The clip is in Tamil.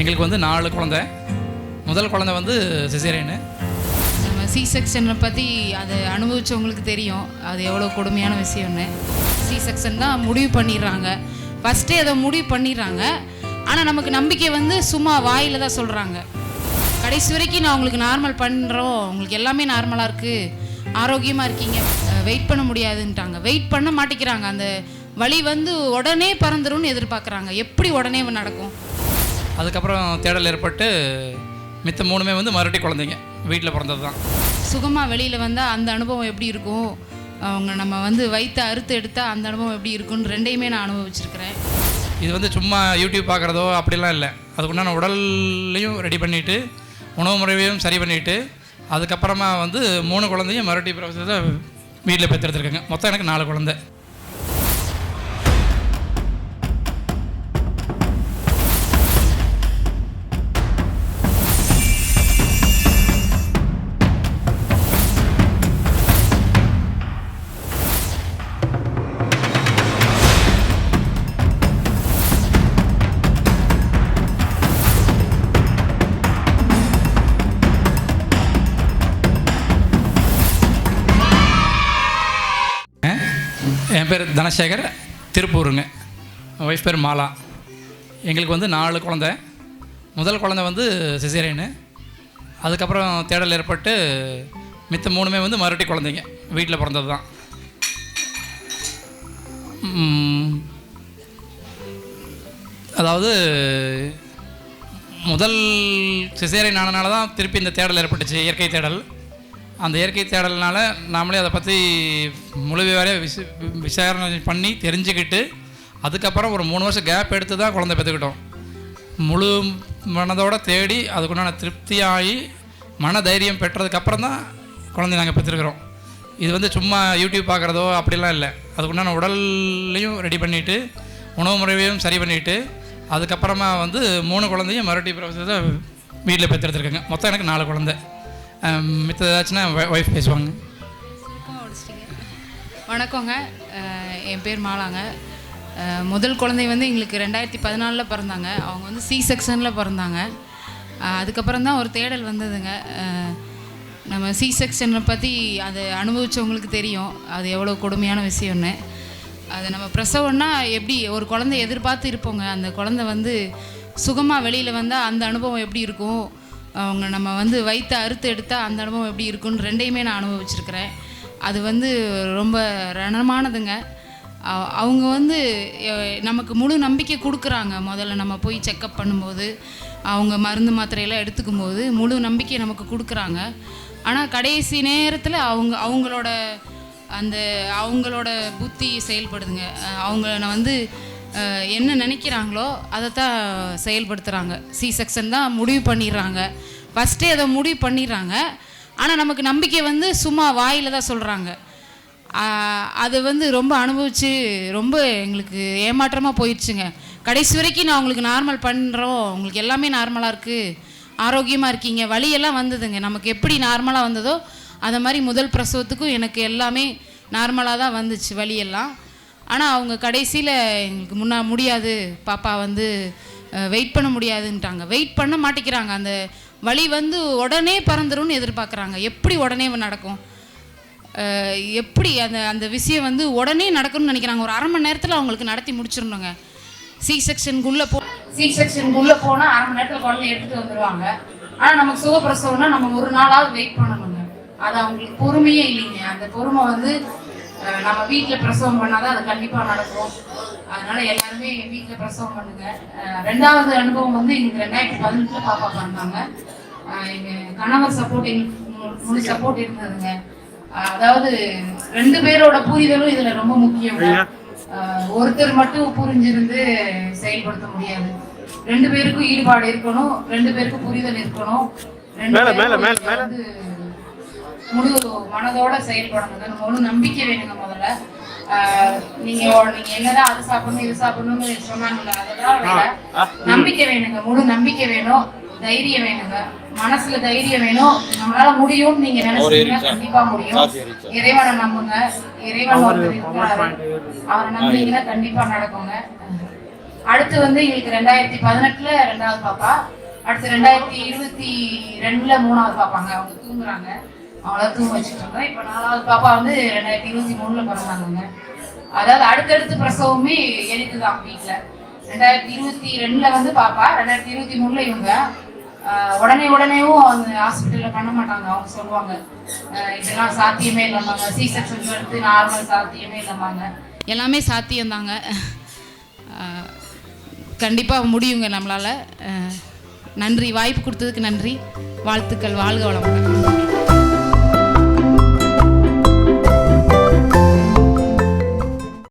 எங்களுக்கு வந்து நாலு குழந்தை. முதல் குழந்தை வந்து சிசேரியனு நம்ம சி செக்ஷனை பற்றி அதை அனுபவித்தவங்களுக்கு தெரியும். அது எவ்வளோ கொடுமையான விஷயம்னு. சி செக்ஷன் தான் முடிவு பண்ணிடுறாங்க. ஃபஸ்ட்டே அதை முடிவு பண்ணிடுறாங்க. ஆனால் நமக்கு நம்பிக்கை வந்து சும்மா வாயில் தான் சொல்கிறாங்க கடைசி வரைக்கும் நான் உங்களுக்கு நார்மல் பண்ணுறோம் உங்களுக்கு எல்லாமே நார்மலாக இருக்குது ஆரோக்கியமாக இருக்கீங்க. வெயிட் பண்ண முடியாதுன்ட்டாங்க. வெயிட் பண்ண மாட்டேங்கிறாங்க. அந்த வழி வந்து உடனே பறந்துரும்னு எதிர்பார்க்குறாங்க. எப்படி உடனே நடக்கும்? அதுக்கப்புறம் தேடல் ஏற்பட்டு மித்த மூணுமே வந்து மறுபடி குழந்தைங்க வீட்டில் பிறந்தது தான். சுகமாக வெளியில் வந்தால் அந்த அனுபவம் எப்படி இருக்கும்? அவங்க நம்ம வந்து வைத்த அறுத்து எடுத்தால் அந்த அனுபவம் எப்படி இருக்கும்னு ரெண்டையுமே நான் அனுபவிச்சிருக்கிறேன். இது வந்து சும்மா யூடியூப் பார்க்குறதோ அப்படிலாம் இல்லை. அதுக்குண்டான உடல்லையும் ரெடி பண்ணிவிட்டு உணவு முறையையும் சரி பண்ணிவிட்டு அதுக்கப்புறமா வந்து மூணு குழந்தையும் மறுபடி பிரசவத்தில் வீட்டில் பெற்றெடுத்துருக்காங்க. மொத்தம் எனக்கு நாலு குழந்தை. என் பேர் தனசேகர் திருப்பூருங்க. ஒய்ஃப் பேர் மாலா. எங்களுக்கு வந்து நாலு குழந்த. முதல் குழந்தை வந்து சிசேரியனு அதுக்கப்புறம் தேடல் ஏற்பட்டு மித்த மூணுமே வந்து மறுபடி குழந்தைங்க. வீட்டில் பிறந்தது தான் அதாவது முதல் சிசேரியன் ஆனனால தான் திருப்பி இந்த தேடல் ஏற்பட்டுச்சு இயற்கை தேடல். அந்த இயற்கை தேடல்னால நாமளே அதை பற்றி முழு விவரம் விச விசாரணை பண்ணி தெரிஞ்சுக்கிட்டு அதுக்கப்புறம் ஒரு மூணு வருஷம் கேப் எடுத்து தான் குழந்தை பெற்றுக்கிட்டோம். முழு மனதோடு தேடி அதுக்குண்டான திருப்தியாகி மன தைரியம் பெற்றதுக்கப்புறம் தான் குழந்தை நாங்கள் பெற்றுருக்குறோம் இது வந்து சும்மா யூடியூப் பார்க்குறதோ அப்படிலாம் இல்லை. அதுக்குண்டான உடல்லையும் ரெடி பண்ணிவிட்டு உணவு முறையையும் சரி பண்ணிவிட்டு அதுக்கப்புறமா வந்து மூணு குழந்தையும் மறுபடியும் பிரசவத்தில் வீட்டில் பெற்றெடுத்துருக்கேங்க மொத்தம் எனக்கு நாலு குழந்தை. Um, மித்த ஏதாச்சுன்னா ஒய்ஃப் பேசுவாங்க. வணக்கங்க. என் பேர் மாலாங்க. முதல் குழந்தை வந்து எங்களுக்கு ரெண்டாயிரத்தி பதினாலில் பிறந்தாங்க. அவங்க வந்து சி செக்ஷனில் பிறந்தாங்க. அதுக்கப்புறம் தான் ஒரு தேடல் வந்ததுங்க. நம்ம சி செக்ஷனை பற்றி அதை அனுபவித்தவங்களுக்கு தெரியும். அது எவ்வளோ கொடுமையான விஷயம்னு. அது நம்ம பிரசவம்னா எப்படி ஒரு குழந்தை எதிர்பார்த்து இருப்போங்க. அந்த குழந்தை வந்து சுகமாக வெளியில் வந்தால் அந்த அனுபவம் எப்படி இருக்கும்? அவங்க நம்ம வந்து வைத்த அறுத்து எடுத்தால் அந்த அனுபவம் எப்படி இருக்கும்னு ரெண்டையுமே நான் அனுபவிச்சிருக்கிறேன். அது வந்து ரொம்ப ரணமானதுங்க. அவங்க வந்து நமக்கு முழு நம்பிக்கை கொடுக்குறாங்க. முதல்ல நம்ம போய் செக்கப் பண்ணும்போது அவங்க மருந்து மாத்திரையெல்லாம் எடுத்துக்கும் போது முழு நம்பிக்கை நமக்கு கொடுக்குறாங்க. ஆனால் கடைசி நேரத்தில் அவங்க அவங்களோட அந்த அவங்களோட புத்தி செயல்படுதுங்க. அவங்கள அவங்க நான் வந்து என்ன நினைக்கிறாங்களோ அதை தான் செயல்படுத்துகிறாங்க சி செக்ஷன் தான் முடிவு பண்ணிடுறாங்க. ஃபஸ்ட்டே அதை முடிவு பண்ணிடுறாங்க. ஆனால் நமக்கு நம்பிக்கை வந்து சும்மா வாயில் தான் சொல்கிறாங்க அது வந்து ரொம்ப அனுபவித்து ரொம்ப எங்களுக்கு ஏமாற்றமாக போயிடுச்சுங்க. கடைசி வரைக்கும் நான் உங்களுக்கு நார்மல் பண்ணுறோம் உங்களுக்கு எல்லாமே நார்மலாக இருக்குது ஆரோக்கியமாக இருக்கீங்க. வழியெல்லாம் வந்ததுங்க. நமக்கு எப்படி நார்மலாக வந்ததோ அதை மாதிரி முதல் பிரசவத்துக்கும் எனக்கு எல்லாமே நார்மலாக தான் வந்துச்சு வழியெல்லாம். ஆனால் அவங்க கடைசியில் எங்களுக்கு முன்னா முடியாது. பாப்பா வந்து வெயிட் பண்ண முடியாதுன்ட்டாங்க. வெயிட் பண்ண மாட்டேங்கிறாங்க அந்த வழி வந்து உடனே பறந்துரும்னு எதிர்பார்க்குறாங்க. எப்படி உடனே நடக்கும்? எப்படி அந்த அந்த விஷயம் வந்து உடனே நடக்கணும்னு நினைக்கிறாங்க. ஒரு அரை மணி நேரத்தில் அவங்களுக்கு நடத்தி முடிச்சிடணுங்க. சி செக்ஷனுக்குள்ளே போ சி செக்ஷனுக்குள்ளே போனால் அரை மணி நேரத்தில் குழந்தைய எடுத்துகிட்டு வந்துடுவாங்க ஆனால் நமக்கு சுகப்பிரசவம்னா நம்ம ஒரு நாளாவது வெயிட் பண்ணணுங்க. அது அவங்களுக்கு பொறுமையே இல்லைங்க. அந்த பொறுமை வந்து நம்ம வீட்டில் பிரசவம் பண்ணாதான் அது கண்டிப்பாக நடக்கும். அதனால எல்லாருமே வீட்டில் பிரசவம் பண்ணுங்க. ரெண்டாவது அனுபவம் வந்து எங்களுக்கு ரெண்டாயிரத்தி பதினெட்டில் பாப்பா பண்ணாங்க எங்க கணவர் சப்போர்ட் எங்களுக்கு முழு சப்போர்ட் இருந்ததுங்க. அதாவது ரெண்டு பேரோட புரிதலும் இதுல ரொம்ப முக்கியம் ஒருத்தர் மட்டும் புரிஞ்சிருந்து செயல்படுத்த முடியாது. ரெண்டு பேருக்கும் ஈடுபாடு இருக்கணும் ரெண்டு பேருக்கும் புரிதல் இருக்கணும். ரெண்டு பேரும் வந்து முழு மனதோட செயல்படணுங்க. முழு நம்பிக்கை வேணுங்க முதல்ல. ஆஹ் நீங்க நீங்க என்னதான் அது சாப்பிடணும் இது சாப்பிடணும்னு சொன்னாங்கல்ல அதெல்லாம் நம்பிக்கை வேணுங்க. முழு நம்பிக்கை வேணும். தைரியம் வேணுங்க. மனசுல தைரியம் வேணும். நம்மளால முடியும்னு நீங்க நினைச்சீங்கன்னா கண்டிப்பா முடியும். இறைவனை நம்புங்க. இறைவன் அவரை நம்புனீங்கன்னா கண்டிப்பா நடக்குங்க. அடுத்து வந்து எங்களுக்கு ரெண்டாயிரத்தி பதினெட்டுல ரெண்டாவது பாப்பா. அடுத்து ரெண்டாயிரத்தி இருபத்தி ரெண்டுல மூணாவது பாப்பாங்க. அவங்க தூங்குறாங்க. அவங்கள தூங்க வச்சுட்டு இருந்தோம் இப்போ நாலாவது பாப்பா வந்து ரெண்டாயிரத்தி இருபத்தி மூணுல பிறந்தாங்க அதாவது அடுத்தடுத்து பிரசவமே எனக்கு தான் வீட்டில் ரெண்டாயிரத்தி இருபத்தி ரெண்டுல வந்து பாப்பா ரெண்டாயிரத்தி இருபத்தி மூணுல இவங்க உடனே உடனேவும் அந்த ஹாஸ்பிட்டலில் பண்ண மாட்டாங்க. அவங்க சொல்லுவாங்க இதெல்லாம் சாத்தியமே இல்லாமாங்க சி செக்ஷன் எடுத்து நார்மல் சாத்தியமே இல்லாமாங்க எல்லாமே சாத்தியம்தாங்க. கண்டிப்பாக முடியுங்க நம்மளால். நன்றி. வாய்ப்பு கொடுத்ததுக்கு நன்றி. வாழ்த்துக்கள். வாழ்க வளமுடன்.